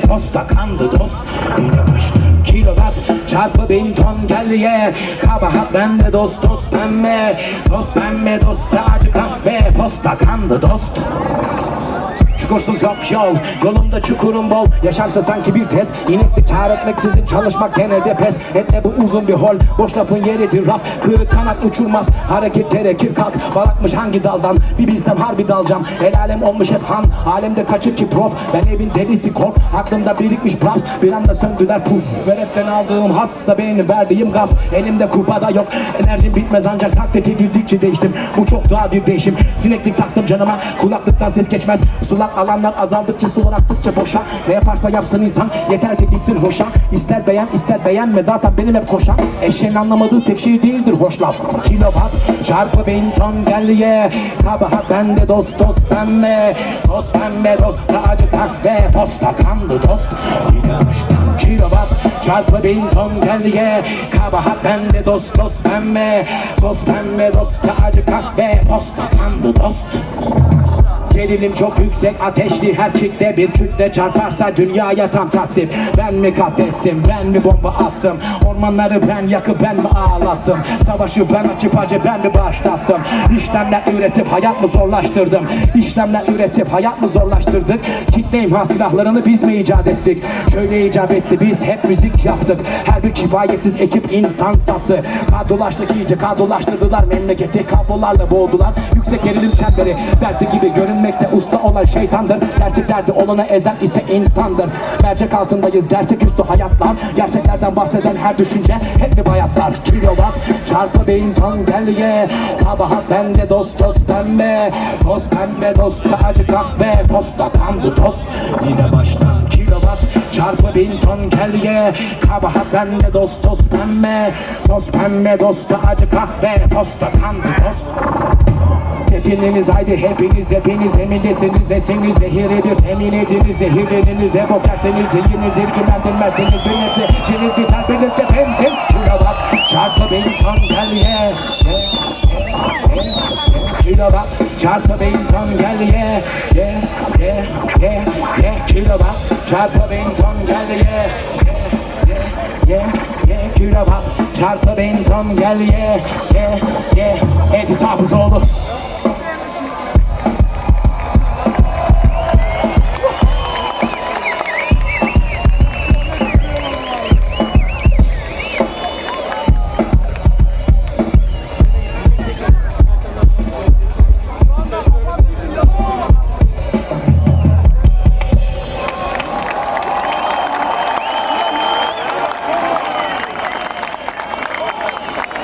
posta kandı dost. Yine baştan kilowatt çarpı bin ton gel ye. Kabahat bende dost dost pembe Dost pembe dost acı kahve. Posta kandı dost Çukursuz yok yol Yolumda çukurum bol. Yaşamsa sanki bir tez. İnekli kar etmeksizin çalışmak gene de pes. Etme bu uzun bir hol. Boş lafın yeridir raf. Kırık kanat uçurmaz. Hareket gerekir kalk. Balakmış hangi daldan? Bir bilsem harbi dalacağım El alem olmuş hep han. Alemde kaçır ki prof. Ben evin delisi kork. Aklımda birikmiş props Bir anda söndüler puf. Ve rapten aldığım hassa benim verdiğim gaz. Elimde kupada yok. Enerjim bitmez ancak taklit edildikçe değiştim. Bu çok daha bir değişim. Sineklik taktım canıma. Kulaklıktan ses geçmez. Sulak alanlar azaldıkça sular aktıkça boşa. Ne yaparsa yapsın insan Yeter ki gitsin hoşa. İster beğen ister beğenme Zaten benim hep koşan Eşeğin anlamadığı tek şey değildir hoş laf Kilowatt çarpı bin ton gel ye Kabahat bende dost dost pembe Dost pembe dost acı kahve Posta. Kandı dost Yine baştan kilowatt çarpı bin ton gel ye Kabahat bende dost dost pembe Dost pembe dost acı kahve Posta. Kandı dost Gerilim çok yüksek ateşli her kitle bir kütle çarparsa dünyaya tam takdim. Ben mi katlettim ben mi bomba attım? Ormanları ben yakıp ben mi ağlattım? Savaşı ben açıp acı ben mi başlattım? İşlemler üretip hayat mı zorlaştırdım? İşlemler üretip hayat mı zorlaştırdık? Kitle imha silahlarını biz mi icat ettik? Şöyle icap etti biz hep müzik yaptık. Her bir kifayetsiz ekip insan sattı. Kadrolaştık iyice kadrolaştırdılar memleketi Kablolarla boğdular yüksek gerilim çemberi. Dertli gibi görünmekte usta olan şeytandır. Gerçek derdi olana ezen ise insandır. Mercek altındayız gerçeküstü hayatlar. Gerçeklerden bahseden her düşünce hep bir bayatlar. Kilowatt çarpı bin ton gel ye Kabahat bende dost dost pembe. Dost pembe dost acı kahve. Posta kandı tost. Yine baştan kilowatt çarpı bin ton gel ye Kabahat bende dost dost pembe. Dost pembe dost acı kahve. Posta kandı tost Hepiniz haydi hepiniz hepiniz emindesiniz deseniz zehiridir Emin ediniz zehirleriniz de bokarseniz zehiriniz ilgilendirmezseniz Birlikte çiniz biter birlikte benzin Kilowatt çarpı bin ton gel ye ye, ye, ye, ye. Kilowatt çarpı bin ton gel ye ye ye ye ye Kilowatt çarpı bin ton gel ye ye ye ye Kilowatt çarpı bin ton gel ye